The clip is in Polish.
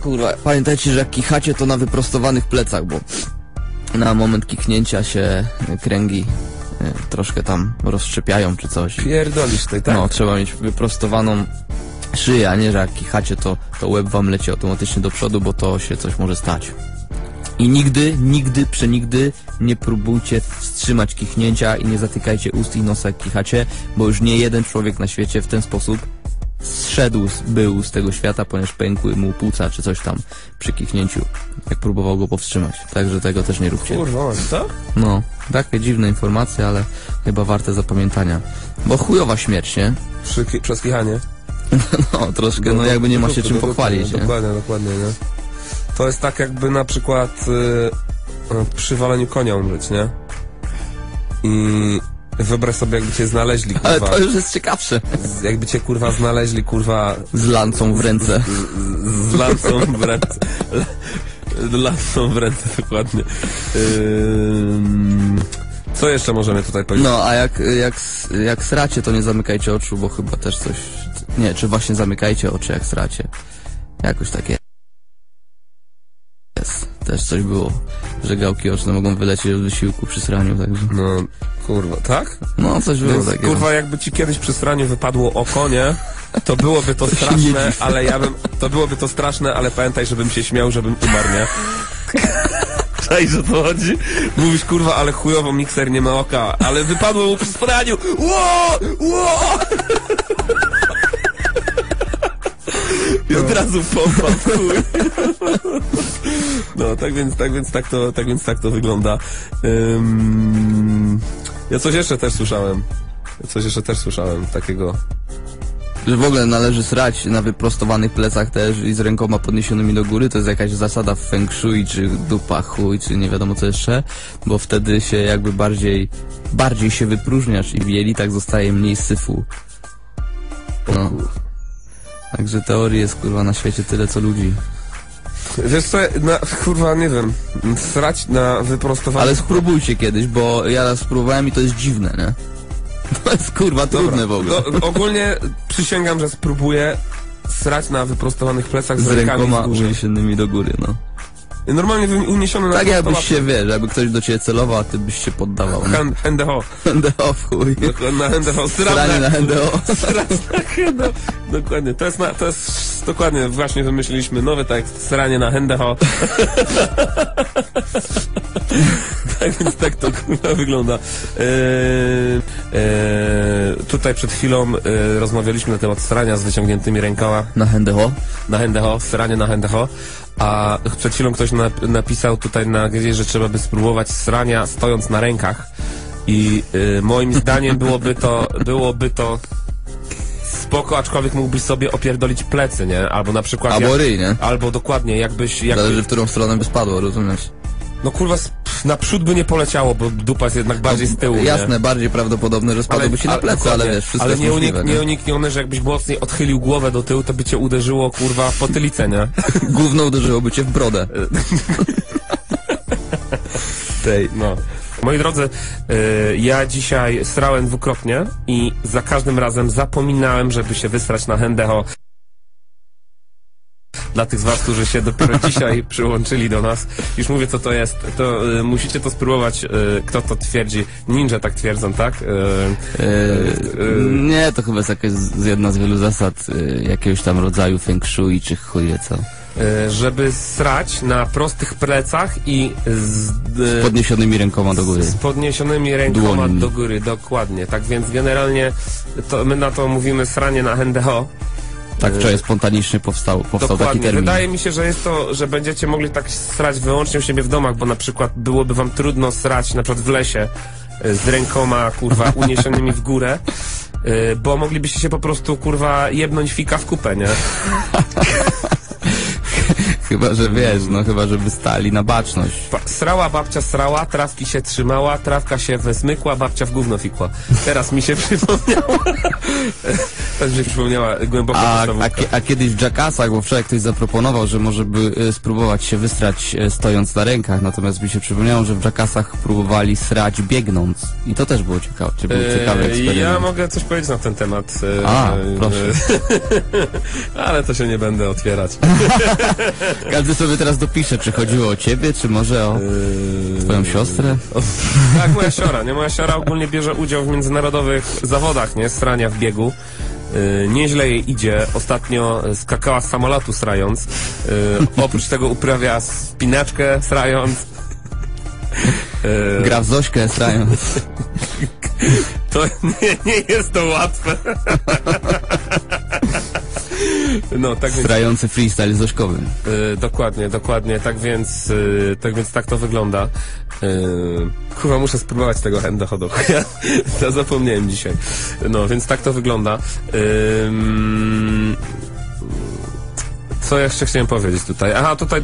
Kurwa, pamiętajcie, że jak kichacie to na wyprostowanych plecach, bo na moment kiknięcia się kręgi e, troszkę tam rozszczepiają czy coś. Pierdolisz tutaj, tak? No, trzeba mieć wyprostowaną szyję, a nie, że jak kichacie to, to łeb wam leci automatycznie do przodu, bo to się coś może stać. I nigdy, nigdy, przenigdy nie próbujcie wstrzymać kichnięcia i nie zatykajcie ust i nosa jak kichacie, bo już nie jeden człowiek na świecie w ten sposób zszedł, był z tego świata, ponieważ pękły mu płuca czy coś tam przy kichnięciu, jak próbował go powstrzymać. Także tego też nie róbcie. Kurwa, co? No, takie dziwne informacje, ale chyba warte zapamiętania. Bo chujowa śmierć, nie? Przy, przez kichanie. No, troszkę, no jakby nie ma się czym pochwalić, nie? Dokładnie, dokładnie, nie? To jest tak jakby na przykład y, y, przy waleniu konia umrzeć, nie? I wyobraź sobie, jakby cię znaleźli, Ale kurwa. to już jest ciekawsze. z- Jakby cię, kurwa, znaleźli, kurwa, Z lancą w ręce. z, z lancą w ręce. Z lancą w ręce, dokładnie. Co jeszcze możemy tutaj powiedzieć? No, a jak, jak, jak sracie, to nie zamykajcie oczu, bo chyba też coś... Nie, czy właśnie zamykajcie oczy, jak sracie. Jakoś takie. Też coś było, że gałki oczne mogą wylecieć od wysiłku przy sraniu, także... No, kurwa, tak? No, coś było Więc, takiego. kurwa, jakby ci kiedyś przy sraniu wypadło oko, nie? To byłoby to nie straszne, ale ja bym... To byłoby to straszne, ale pamiętaj, żebym się śmiał, żebym umarł, nie? Cześć, o to chodzi? Mówisz, kurwa, ale chujowo mikser nie ma oka, ale wypadło mu przy sraniu! Ło! Ło! I od razu pompa, w chuj. No, tak więc, tak więc, tak to, tak więc, tak to wygląda. Ym... Ja coś jeszcze też słyszałem. Coś jeszcze też słyszałem, takiego. Że w ogóle należy srać na wyprostowanych plecach też i z rękoma podniesionymi do góry, to jest jakaś zasada w feng shui, czy dupa chuj, czy nie wiadomo co jeszcze, bo wtedy się jakby bardziej, bardziej się wypróżniasz i w jelitach zostaje mniej syfu. No. Także teorii jest kurwa na świecie tyle co ludzi. Wiesz co, na, kurwa, nie wiem, srać na wyprostowanie. Ale spróbujcie kiedyś, bo ja raz spróbowałem i to jest dziwne, nie? To jest kurwa trudne w ogóle. No, ogólnie przysięgam, że spróbuję srać na wyprostowanych plecach z, Z rękami rękoma uniesionymi do góry, no. Normalnie uniesione na Tak jakbyś się, wiesz, jakby ktoś do ciebie celował, a ty byś się poddawał. Hand, handeho. NDO w chuj. Dokładnie, Na handeho. Stranie na NDO. No, dokładnie, to jest, na, to jest dokładnie, właśnie wymyśliliśmy nowy tekst, sranie na Hendeho. tak więc tak to kurwa wygląda. Eee, eee, tutaj przed chwilą e, rozmawialiśmy na temat srania z wyciągniętymi rękoma Na NDO. na Hendeho, sranie na Hendeho, a przed chwilą ktoś nap napisał tutaj na gdzie, że trzeba by spróbować srania stojąc na rękach i y, moim zdaniem byłoby to, byłoby to spoko, aczkolwiek mógłbyś sobie opierdolić plecy, nie? Albo na przykład... Albo jak, ryj, nie? albo dokładnie, jakbyś... jakby, Zależy w którą stronę by spadło, rozumiesz? No kurwa, pff, naprzód by nie poleciało, bo dupa jest jednak bardziej z tyłu, nie? Jasne, bardziej prawdopodobne, że spadłoby ci na plecy, ale wiesz, wszystko ale nie, unik, nie? nieuniknione, że jakbyś mocniej odchylił głowę do tyłu, to by cię uderzyło, kurwa, w potylicę, nie? Gówno uderzyłoby cię w brodę. Tej. No. Moi drodzy, y, ja dzisiaj srałem dwukrotnie i za każdym razem zapominałem, żeby się wysrać na Hendeho. Dla tych z was, którzy się dopiero dzisiaj przyłączyli do nas, już mówię co to jest, to y, musicie to spróbować, y, kto to twierdzi. Ninja tak twierdzą, tak? Nie, to chyba jest jakaś jedna z wielu zasad jakiegoś tam rodzaju feng shui, czy chuj wie co. y, żeby srać na prostych plecach i z, y, Podniesionymi rękoma do góry. Z podniesionymi rękoma Dłońmi. do góry, dokładnie. Tak więc generalnie to, my na to mówimy sranie na hendeho. Tak wczoraj spontanicznie powstał, powstał taki Dokładnie. termin. Wydaje mi się, że jest to, że będziecie mogli tak srać wyłącznie u siebie w domach, bo na przykład byłoby wam trudno srać na przykład w lesie z rękoma, kurwa, uniesionymi w górę. Bo moglibyście się po prostu, kurwa, jebnąć fika w kupę, nie? Chyba, że wiesz, no chyba, żeby stali na baczność. Srała babcia srała, trawki się trzymała, trawka się wesmykła, babcia w gówno fikła. Teraz mi się przypomniała. Teraz mi przypomniała głęboko A, a, a kiedyś w Jackassach, bo wczoraj ktoś zaproponował, że może by e, spróbować się wystrać e, stojąc na rękach, natomiast mi się przypomniało, że w Jackassach próbowali srać biegnąc. I to też było ciekawe, czy był ciekawy Eee, eksperyment. Ja mogę coś powiedzieć na ten temat. eee, A, proszę. Ale to się nie będę otwierać. Każdy sobie teraz dopisze, czy chodziło o ciebie, czy może o twoją siostrę. Tak, moja siora, nie? Moja siora ogólnie bierze udział w międzynarodowych zawodach, nie? Strania w biegu. Yy, nieźle jej idzie. Ostatnio y, skakała z samolotu srając. Yy, oprócz tego uprawia spinaczkę srając. Yy, Gra w Zośkę strając. To nie, nie jest to łatwe. No, tak więc, Strający freestyle zośkowy. y, dokładnie, dokładnie, tak więc, y, tak więc tak to wygląda. Y, kurwa, muszę spróbować tego hendochodu. Ja, ja zapomniałem dzisiaj. No, więc tak to wygląda. Ym, co jeszcze chciałem powiedzieć tutaj? Aha, tutaj